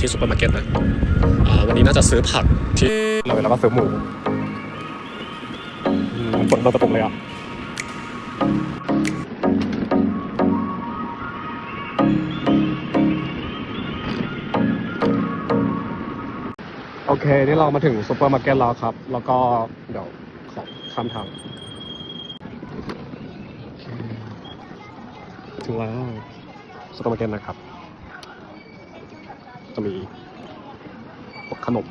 ที่ซูเปอร์มาร์เก็ตนะวันนี้น่าจะซื้อผักที่เลยแล้วก็ซื้อหมูฝนเริ่มจะตกเลยอะโอเค นี่เรามาถึงซูเปอร์มาร์เก็ตแล้วครับ แล้วก็เดี๋ยวขอข้ามทาง ถึงแล้วซูเปอร์มาร์เก็ตนะครับ จะมีพวกขนม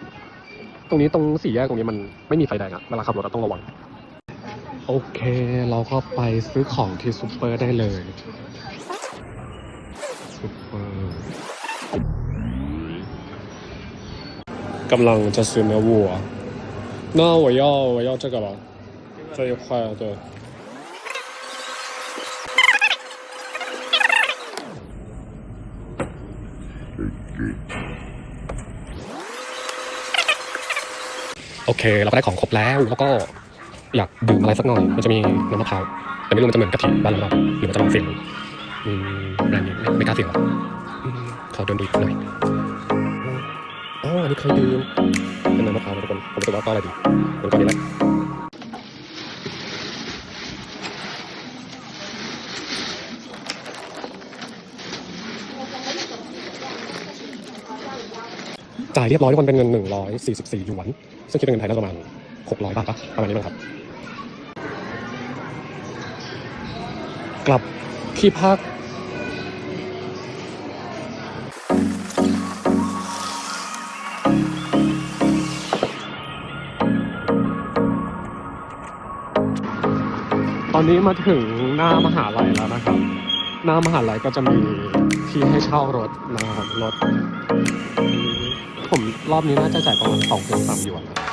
ตรงนี้ตรงสี่แยกตรงนี้มันไม่มีไฟแดงอะเวลาขับรถเราต้องระวัง โอเค เราก็ไปซื้อของที่ซูเปอร์ได้เลยซูเปอร์กำลังจะซื้อเนื้อวัว那我要我要这个吧这一块对 โอเค เราก็ได้ของครบแล้ว แล้วก็อยากดื่มอะไรสักหน่อย มันจะมีน้ำมะพร้าว แต่ไม่รู้มันจะเหมือนกะทิบ้านเราหรือมันจะลองเสียงอืมแบรนด์นี้ไม่ไม่กล้าเสี่ยงหรอกขอเดินดูอีกหน่อยอ๋ออันนี้เคยดื่มเป็นน้ำมะพร้าวนะทุกคนผมรู้สึกว่าก็อะไรดีเหมือนก่อนนี้แหละ จ่ายเรียบร้อยทุกคนเป็นเงิน 144หยวน ซึ่งคิดเป็นเงินไทยน่าจะประมาณ 600 บาทปะประมาณนี้มั้งครับ กลับที่พักตอนนี้มาถึงหน้ามหาลัยแล้วนะครับ หน้ามหาลัยก็จะมีที่ให้เช่ารถนะครับรถ ผมรอบนี้น่าจะจ่ายประมาณสองถึงสามหยวนนะ